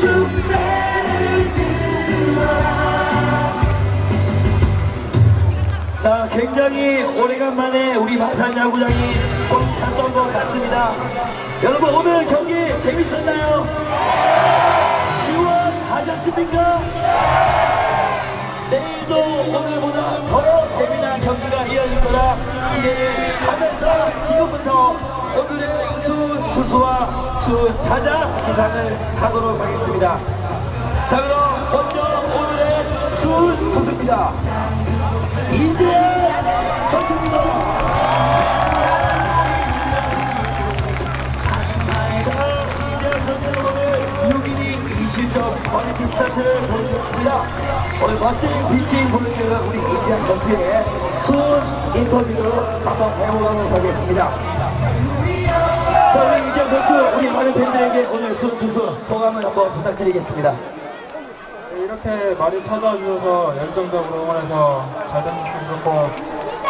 축배를 들어라 자 굉장히 오래간만에 우리 마산 야구장이 꽉 찼던 것 같습니다 여러분 오늘 경기 재밌었나요? 시원하셨습니까? 수 투수와 수 타자 시상을 하도록 하겠습니다. 자 그럼 먼저 오늘의 수 투수입니다. 이재현 선수입니다. 자, 이재현 선수는 오늘 6이닝 2실점 퀄리티 스타트를 보여주었습니다. 오늘 멋진 피칭 보여준 우리 이재현 선수의 수은 인터뷰를 한번 해보도록 하겠습니다. 많은 팬들에게 오늘 수은 투수 소감을 한번 부탁드리겠습니다. 네, 이렇게 많이 찾아와 주셔서 열정적으로 응원해서 잘 던질 수 있었고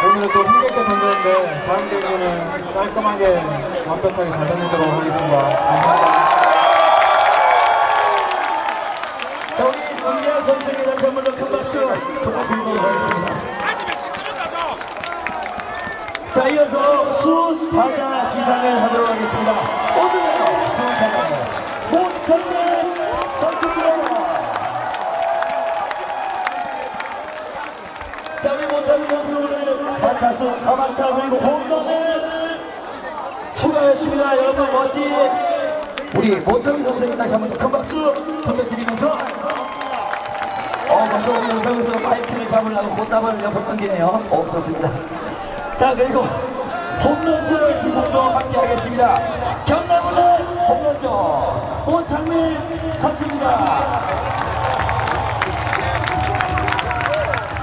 오늘은 좀 힘겹게 던졌는데 다음 경기는 깔끔하게 완벽하게 잘 던지도록 하겠습니다. 감사합니다. 자, 우리 이재현 선수에게 다시 한 번 더 큰 박수 부탁드리도록 하겠습니다. 자, 이어서 수은 타자 시상을 하도록 하겠습니다. 모천대 선수입니다. 자, 우리 모천대 선수 오늘 4타수 4만타 그리고 홈런을 추가했습니다. 여러분 멋진 우리 모천대 선수에게 다시 한번더큰 박수 부탁드리면서 어, 벌써 우리 영상에서 마이크를 잡으려고 꽃다발을 옆에 당기네요. 어, 좋습니다. 자, 그리고 홈런즈 시상도 함께 하겠습니다. 경남은행 홈런즈 오창민 선수입니다.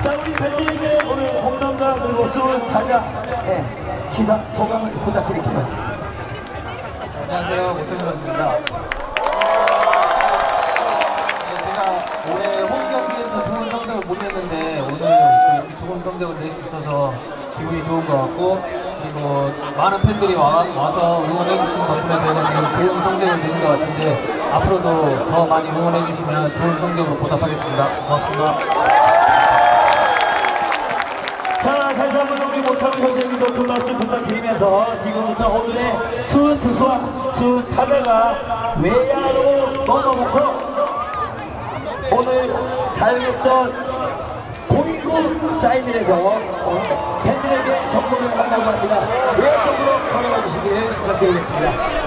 자, 우리 팬들에게 오늘 홈런과 그리고 수은 타자 예, 시상 소감을 부탁드릴게요. 안녕하세요. 오천민 선수입니다. 네, 못 냈는데 오늘 또 이렇게 좋은 성적을 낼 수 있어서 기분이 좋은 것 같고 그리고 많은 팬들이 와, 와서 응원해 주신 덕분에 저희가 지금 좋은 성적을 내는 것 같은데 앞으로도 더 많이 응원해 주시면 좋은 성적으로 보답하겠습니다. 고맙습니다. 자, 다시 한번 우리 모창민 선생님도 큰 박수 부탁드리면서 지금부터 오늘의 수은 투수와 수은 타자가 외야로 넘어가서 오늘 살겠던 사인을해서 팬들에게 선물을 한다고 합니다. 외야 쪽으로 걸어가 주시길 부탁드리겠습니다.